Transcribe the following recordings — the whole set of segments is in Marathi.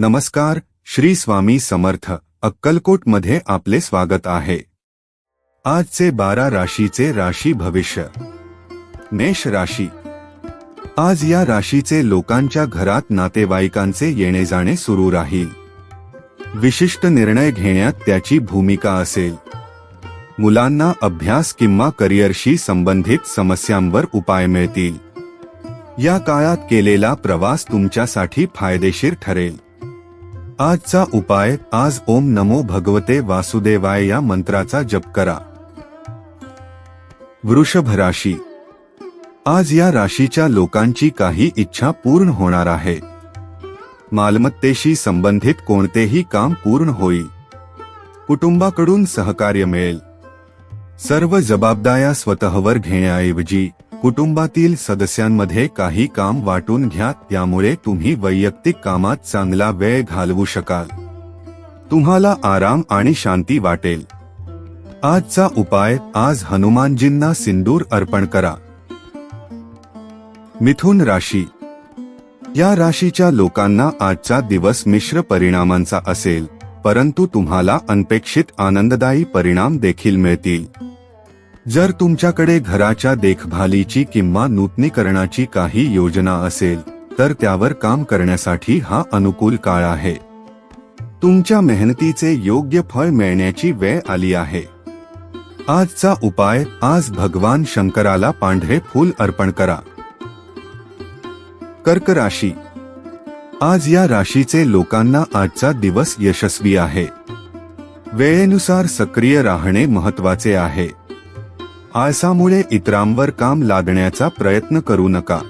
नमस्कार श्री स्वामी समर्थ अक्कलकोटमध्ये आपले स्वागत आहे. आजचे बारा राशीचे राशी भविष्य. मेष राशी. आज या राशीचे लोकांच्या घरात नातेवाईकांचे येणे जाणे सुरू राहील. विशिष्ट निर्णय घेण्यात त्याची भूमिका असेल. मुलांना अभ्यास किंवा करिअरशी संबंधित समस्यांवर उपाय मिळतील. या काळात केलेला प्रवास तुमच्यासाठी फायदेशीर ठरेल. आजचा उपाय आज ओम नमो भगवते वासुदेवाय या मंत्राचा जप करा. वृषभ राशी. आज या राशीच्या लोकांची काही इच्छा पूर्ण होणार आहे. मालमत्तेशी संबंधित कोणतेही काम पूर्ण होईल. कुटुंबाकडून सहकार्य मिळेल. सर्व जबाबदाऱ्या स्वतःवर घेण्याऐवजी कुटुंबातील सदस्यांमध्ये काही काम वाटून घ्या त्यामुळे तुम्ही वैयक्तिक कामात चांगला वेळ घालवू शकाल. तुम्हाला आराम आणि शांती वाटेल. आजचा उपाय आज हनुमानजींना सिंदूर अर्पण करा. मिथुन राशी. या राशीच्या लोकांना आजचा दिवस मिश्र परिणामांचा असेल परंतु तुम्हाला अनपेक्षित आनंददायी परिणाम देखील मिळतील. जर तुमच्याकडे घराच्या देखभालीची किंवा नूतनीकरणाची काही योजना असेल तर त्यावर काम करण्यासाठी हा अनुकूल काळ आहे. तुमच्या मेहनतीचे योग्य फळ मिळण्याची वेळ आली आहे. आजचा उपाय आज भगवान शंकराला पांढरे फूल अर्पण करा. कर्क राशी. आज या राशीचे लोकांना आजचा दिवस यशस्वी आहे. वेळेनुसार सक्रिय राहणे महत्त्वाचे आहे. आळसामुळे इतरांवर काम लादण्याचा प्रयत्न करू नका.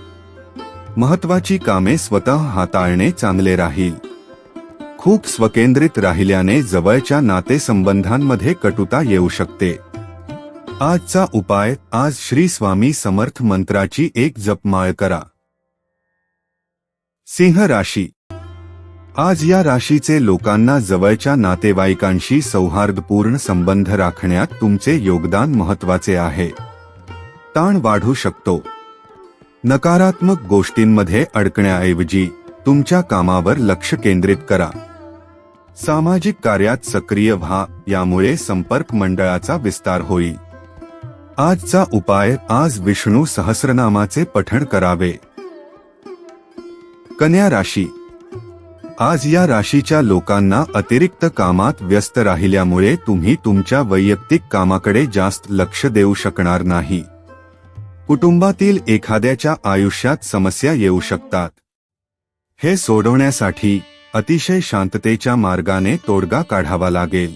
महत्वाची कामे स्वतः हाताळणे चांगले राहील. खूप स्वकेंद्रित राहिल्याने जवळच्या नातेसंबंधांमध्ये कटुता येऊ शकते. आजचा उपाय आज श्री स्वामी समर्थ मंत्राची एक जपमाळ करा. सिंह राशी आज या राशीचे लोकांना जवळच्या नातेवाईकांशी सौहार्दपूर्ण संबंध राखण्यात तुमचे योगदान महत्त्वाचे आहे. ताण वाढू शकतो. नकारात्मक गोष्टींमध्ये अडकण्याऐवजी तुमच्या कामावर लक्ष केंद्रित करा. सामाजिक कार्यात सक्रिय व्हा यामुळे संपर्क मंडळाचा विस्तार होईल. आजचा उपाय आज विष्णू सहस्रनामाचे पठण करावे. कन्या राशी आज या राशीच्या लोकांना अतिरिक्त कामात व्यस्त राहिल्यामुळे तुम्ही तुमच्या वैयक्तिक कामाकडे जास्त लक्ष देऊ शकणार नाही. कुटुंबातील एखाद्याच्या आयुष्यात समस्या येऊ शकतात. हे सोडवण्यासाठी अतिशय शांततेच्या मार्गाने तोडगा काढावा लागेल.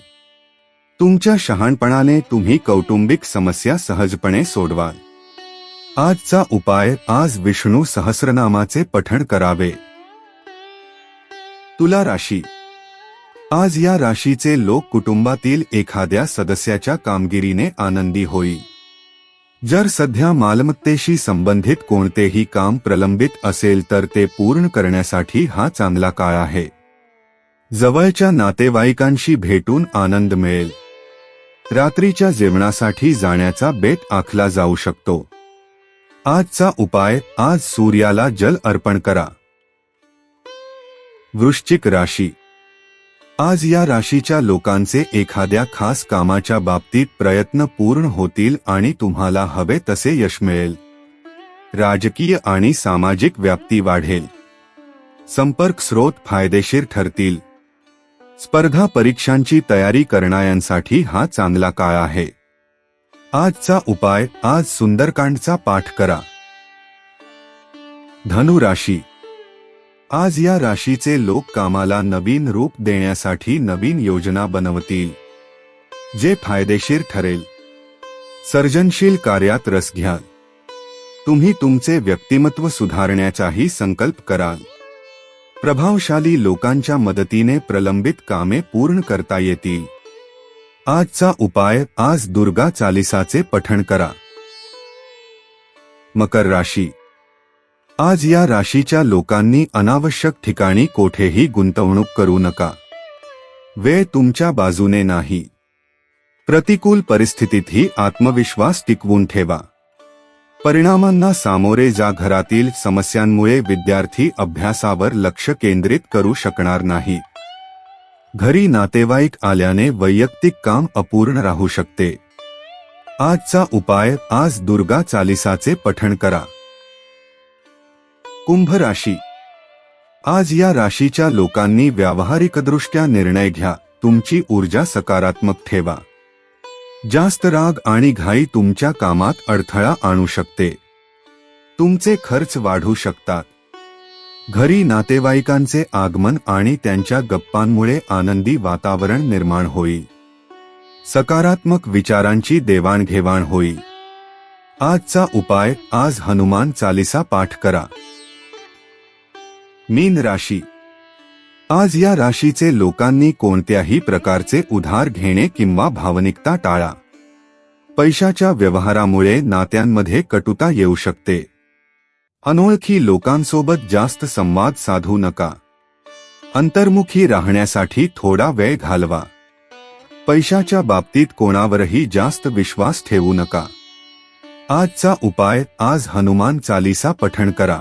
तुमच्या शहाणपणाने तुम्ही कौटुंबिक समस्या सहजपणे सोडवाल. आजचा उपाय आज विष्णू सहस्रनामाचे पठण करावे. तुला राशी. आज या राशीचे लोक कुटुंबातील एखाद्या सदस्याच्या कामगिरीने आनंदी होई. जर सध्या मालमत्तेशी संबंधित कोणतेही काम प्रलंबित असेल तर ते पूर्ण करण्यासाठी हा चांगला काळ आहे. जवळच्या नातेवाईकांशी भेटून आनंद मिळेल. रात्रीच्या जेवणासाठी जाण्याचा बेत आखला जाऊ शकतो. आजचा उपाय आज सूर्याला जल अर्पण करा. वृश्चिक राशी. आज या राशीच्या लोकांचे एखाद्या खास कामाच्या बाबतीत प्रयत्न पूर्ण होतील आणि तुम्हाला हवे तसे यश मिळेल. राजकीय आणि सामाजिक व्याप्ती वाढेल. संपर्क स्रोत फायदेशीर ठरतील. स्पर्धा परीक्षांची तयारी करणाऱ्यांसाठी हा चांगला काळ आहे. आजचा उपाय आज सुंदरकांडचा पाठ करा. धनु राशी. आज या राशीचे लोक कामाला नवीन रूप देण्यासाठी नवीन योजना बनवतील जे फायदेशीर ठरेल. सर्जनशील कार्यात रस घ्याल. तुम्ही तुमचे व्यक्तिमत्व सुधारण्याचाही संकल्प कराल. प्रभावशाली लोकांच्या मदतीने प्रलंबित कामे पूर्ण करता येतील. आजचा उपाय आज दुर्गा चालिसाचे पठण करा. मकर राशी आज या राशीच्या लोकांनी अनावश्यक ठिकाणी कोठेही गुंतवणूक करू नका. वेळ तुमच्या बाजूने नाही. प्रतिकूल परिस्थितीतही आत्मविश्वास टिकवून ठेवा. परिणामांना सामोरे जा घरातील समस्यांमुळे विद्यार्थी अभ्यासावर लक्ष केंद्रित करू शकणार नाही. घरी नातेवाईक आल्याने वैयक्तिक काम अपूर्ण राहू शकते. आजचा उपाय आज दुर्गा चालिसाचे पठण करा. कुंभ राशी आज या राशीच्या लोकांनी व्यावहारिकदृष्ट्या निर्णय घ्या. तुमची ऊर्जा सकारात्मक ठेवा. जास्त राग आणि घाई तुमच्या कामात अडथळा आणू शकते. तुमचे खर्च वाढू शकतात. घरी नातेवाईकांचे आगमन आणि त्यांच्या गप्पांमुळे आनंदी वातावरण निर्माण होईल. सकारात्मक विचारांची देवाणघेवाण होईल. आजचा उपाय आज हनुमान चालिसा पाठ करा. मीन राशी. आज या राशीचे लोकांनी कोणत्याही प्रकारचे उधार घेणे किंवा भावनिकता टाळा. पैशाच्या व्यवहारामुळे नात्यांमध्ये कटुता येऊ शकते. अनोळखी लोकांसोबत जास्त संवाद साधू नका. अंतर्मुखी राहण्यासाठी थोडा वेळ घालवा. पैशाच्या बाबतीत कोणावरही जास्त विश्वास ठेवू नका. आजचा उपाय आज हनुमान चालिसा पठण करा.